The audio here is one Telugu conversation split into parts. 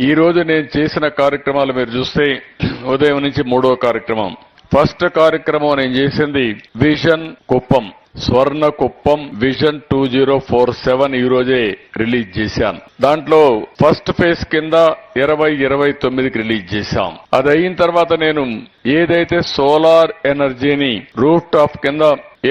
ఈ రోజు నేను చేసిన కార్యక్రమాలు మీరు చూస్తే ఉదయం నుంచి మూడో కార్యక్రమం. ఫస్ట్ కార్యక్రమం నేను చేసింది vision Kuppam Swarna Kuppam vision two zero four seven ఈ రోజే రిలీజ్ చేశాను. దాంట్లో ఫస్ట్ ఫేజ్ కింద ఇరవై ఇరవై తొమ్మిదికి రిలీజ్ చేశాం. అది అయిన తర్వాత నేను ఏదైతే సోలార్ ఎనర్జీని రూఫ్ టాప్ కింద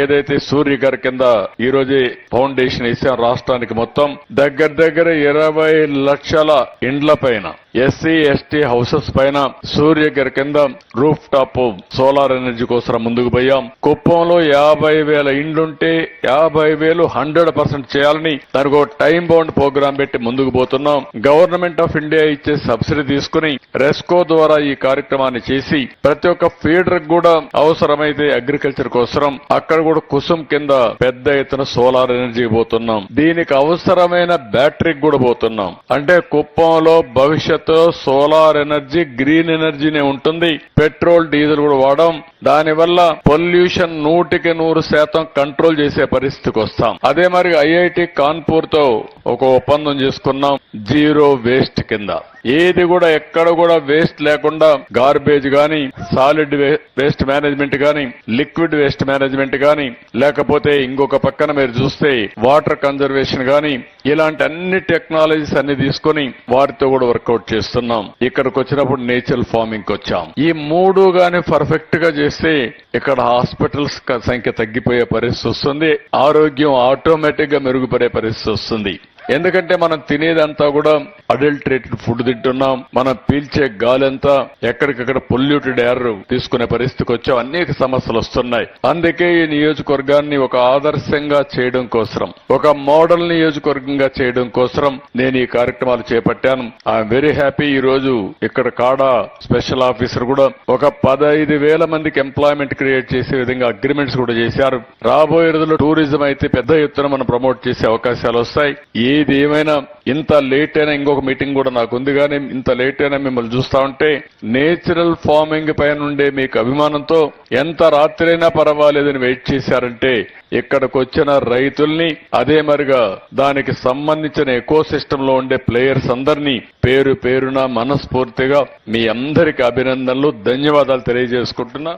ఏదైతే సూర్య గారి కింద ఈ రోజే ఫౌండేషన్ వేసాం రాష్ట్రానికి మొత్తం దగ్గర దగ్గర ఇరవై లక్షల ఇండ్ల పైన ఎస్సీ ఎస్టీ హౌసెస్ పైన సూర్య గారి కింద రూఫ్ టాప్ సోలార్ ఎనర్జీ కోసం ముందుకు పోయాం. కుప్పంలో యాభై వేల ఇండ్లుంటే యాభై వేలు హండ్రెడ్ పర్సెంట్ చేయాలని దానికి ఒక టైం బౌండ్ ప్రోగ్రాం పెట్టి ముందుకు పోతున్నాం. గవర్నమెంట్ ఆఫ్ ఇండియా ఇచ్చే సబ్సిడీ తీసుకుని రెస్కో ద్వారా ఈ కార్యక్రమాన్ని చేసి ప్రతి ఒక్క ఫీడర్ కూడా అవసరమైతే అగ్రికల్చర్ కోసం అక్కడ కూడా కుసుం కింద పెద్ద ఎత్తున సోలార్ ఎనర్జీ పోతున్నాం. దీనికి అవసరమైన బ్యాటరీకి కూడా పోతున్నాం. అంటే కుప్పంలో భవిష్యత్తులో సోలార్ ఎనర్జీ గ్రీన్ ఎనర్జీనే ఉంటుంది. పెట్రోల్ డీజిల్ కూడా వాడడం. దానివల్ల పొల్యూషన్ నూటికి నూరు శాతం కంట్రోల్ చేసే పరిస్థితికి వస్తాం. అదే మరి ఐఐటి కాన్పూర్తో ఒక ఒప్పందం చేసుకున్నాం జీరో వేస్ట్ కింద. ఏది కూడా ఎక్కడ కూడా వేస్ట్ లేకుండా గార్బేజ్ గాని సాలిడ్ వేస్ట్ మేనేజ్మెంట్ గాని లిక్విడ్ వేస్ట్ మేనేజ్మెంట్ గాని లేకపోతే ఇంకొక పక్కన మీరు చూస్తే వాటర్ కన్జర్వేషన్ గాని ఇలాంటి అన్ని టెక్నాలజీస్ అన్ని తీసుకొని వారితో కూడా వర్కౌట్ చేస్తున్నాం. ఇక్కడికి వచ్చినప్పుడు నేచురల్ ఫార్మింగ్ వచ్చాం. ఈ మూడు గాని పర్ఫెక్ట్గా చేస్తే ఇక్కడ హాస్పిటల్స్ సంఖ్య తగ్గిపోయే పరిస్థితి వస్తుంది. ఆరోగ్యం ఆటోమేటిక్గా మెరుగుపడే పరిస్థితి వస్తుంది. ఎందుకంటే మనం తినేదంతా కూడా అడల్టరేటెడ్ ఫుడ్ తింటున్నాం. మనం పీల్చే గాలి అంతా ఎక్కడికక్కడ పొల్యూటెడ్ ఎయిర్ తీసుకునే పరిస్థితికి వచ్చాం. అనేక సమస్యలు వస్తున్నాయి. అందుకే ఈ నియోజకవర్గాన్ని ఒక ఆదర్శంగా చేయడం కోసం ఒక మోడల్ నియోజకవర్గంగా చేయడం కోసం నేను ఈ కార్యక్రమాలు చేపట్టాను. ఐఎమ్ వెరీ హ్యాపీ ఈ రోజు ఇక్కడ కాడా స్పెషల్ ఆఫీసర్ కూడా ఒక పదహైదు వేల మందికి ఎంప్లాయ్మెంట్ క్రియేట్ చేసే విధంగా అగ్రిమెంట్స్ కూడా చేశారు. రాబోయే రోజుల్లో టూరిజం అయితే పెద్ద ఎత్తున మనం ప్రమోట్ చేసే అవకాశాలు వస్తాయి. ఏది ఏమైనా ఇంత లేట్ అయినా ఇంకొక మీటింగ్ కూడా నాకు ఉంది కానీ ఇంత లేట్ అయినా మిమ్మల్ని చూస్తా ఉంటే నేచురల్ ఫార్మింగ్ పైన ఉండే మీకు అభిమానంతో ఎంత రాత్రైనా పర్వాలేదని వెయిట్ చేశారంటే ఇక్కడికి వచ్చిన రైతుల్ని అదే మరిగా దానికి సంబంధించిన ఎకో సిస్టమ్లో ఉండే ప్లేయర్స్ అందరినీ పేరు పేరున మనస్ఫూర్తిగా మీ అందరికి అభినందనలు ధన్యవాదాలు తెలియజేసుకుంటున్నా.